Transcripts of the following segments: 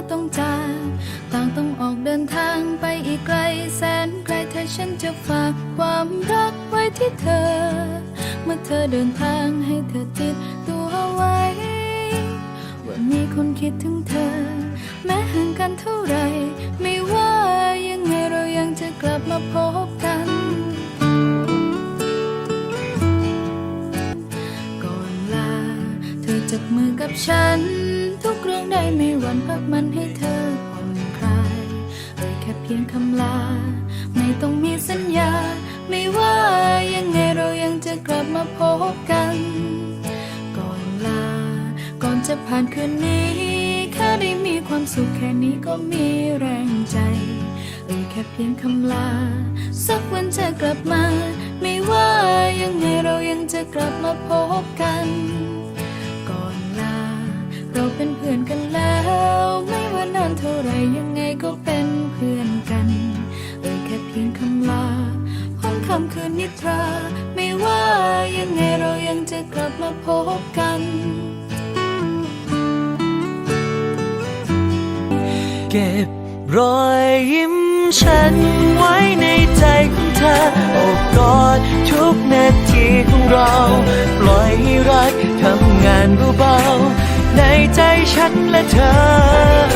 ็ต้องจาก ต่างต้องออกเดินทางไปอีกไกลแสนไกลเธอฉันจะฝากความรักไว้ที่เธอ เมื่อเธอเดินทางให้เธอติดตัวไว้ ว่ามีคนคิดถึงเธอ แม้ห่างกันเท่าไร จับมือกับฉัน ทุกเรื่องได้ไม่หวั่นพักมันให้เธอผ่อนคลายเอ่ยแค่เพียงคำลา ไม่ต้องมีสัญญา ไม่ว่ายังไงเรายังจะกลับมาพบกัน ก่อนลา ก่อนจะผ่านคืนนี้ แค่ได้มีความสุขแค่นี้ก็มีแรงใจเอ่ยแค่เพียงคำลา สักวันจะกลับมา ไม่ว่ายังไงเรายังจะกลับมาพบกัน ไรยังไงก็เป็นเพื่อนกันเอ่ยแค่เพียงคำลาห้องคำคืนนิทรา ไม่ว่ายังไงเรายังจะกลับมาพบกันเก็บรอยยิ้มฉันไว้ในใจของเธอโอบกอดทุกนาทีของเรา ปล่อยให้รักทำงานเบาๆในใจฉันและเธอ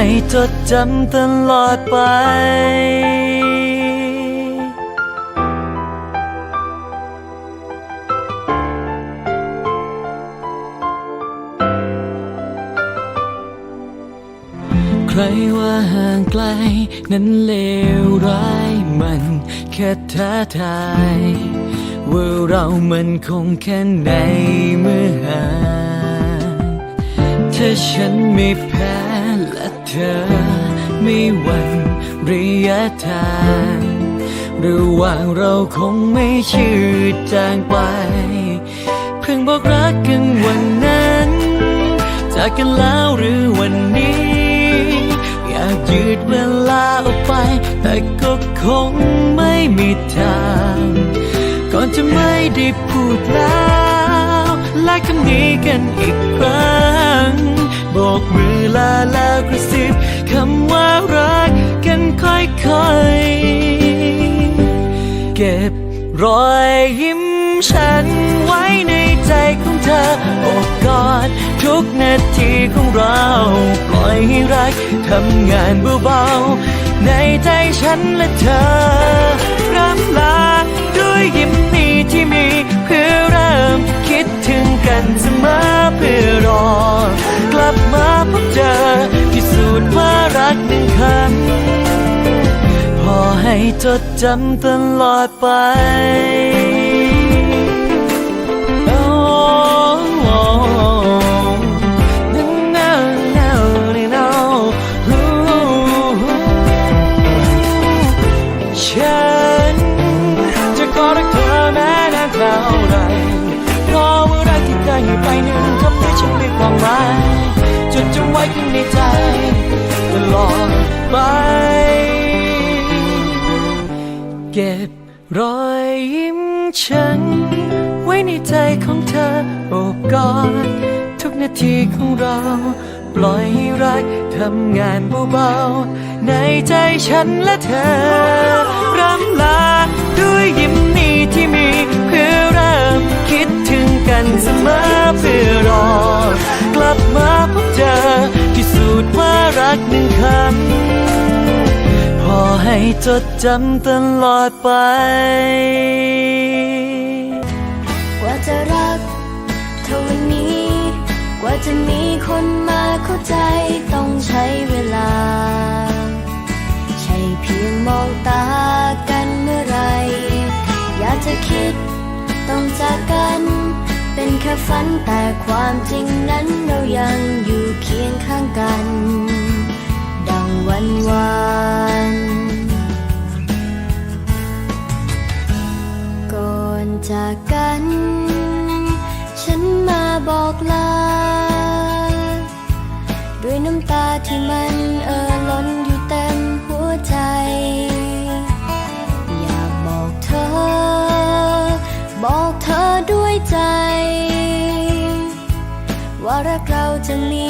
ให้จดจำตลอดไป ใครว่าห่างไกล นั้นเลวร้ายมันแค่ท้าทายว่าเรามันคงแค่ในเมื่อห่างถ้าฉันไม่แพ้ และเธอ ไม่หวั่นระยะทางระหว่างเราคงไม่ชืดจางไป เพิ่งบอกรักกันวันนั้น จากกันแล้วหรือวันนี้ อยากยืดเวลาออกไป แต่ก็คงไม่มีทาง ก่อนจะไม่ได้พูดแล้วและคำนี้กันอีกครั้ง กมือลาแล้วกระซิบคำว่ารักกันค่อยๆ เก็บรอยยิ้มฉันไว้ในใจของเธอโอบกอดทุกนาทีของเราปล่อยให้รักทำงานเบาๆ ในใจฉันและเธอร่ำลา จดจำตลอดไป ก็บรอยยิ้มฉัน ไว้ในใจของเธอโอบกอดทุกนาทีของเรา ปล่อยให้รักทำงานเบาๆในใจฉันและเธอรำลาด้วยยิ้มนี้ที่มีเพื่อเริ่มคิดถึงกันเสมอเพื่อรอกลับมาพบเจอพิสูจน์ว่ารักหนึ่งคำ ให้จดจำตลอดไป กว่าจะรักเท่านี้ กว่าจะมีคนมาเข้าใจต้องใช้เวลา ใช่เพียงมองตากันเมื่อไร อยากจะคิดต้องจากกัน เป็นแค่ฝันแต่ความจริง จากกัน ฉันมาบอกลา ด้วยน้ำตาที่มันเอ่อล้นอยู่เต็มหัวใจ อยากบอกเธอ บอกเธอด้วยใจ ว่ารักเราจะมี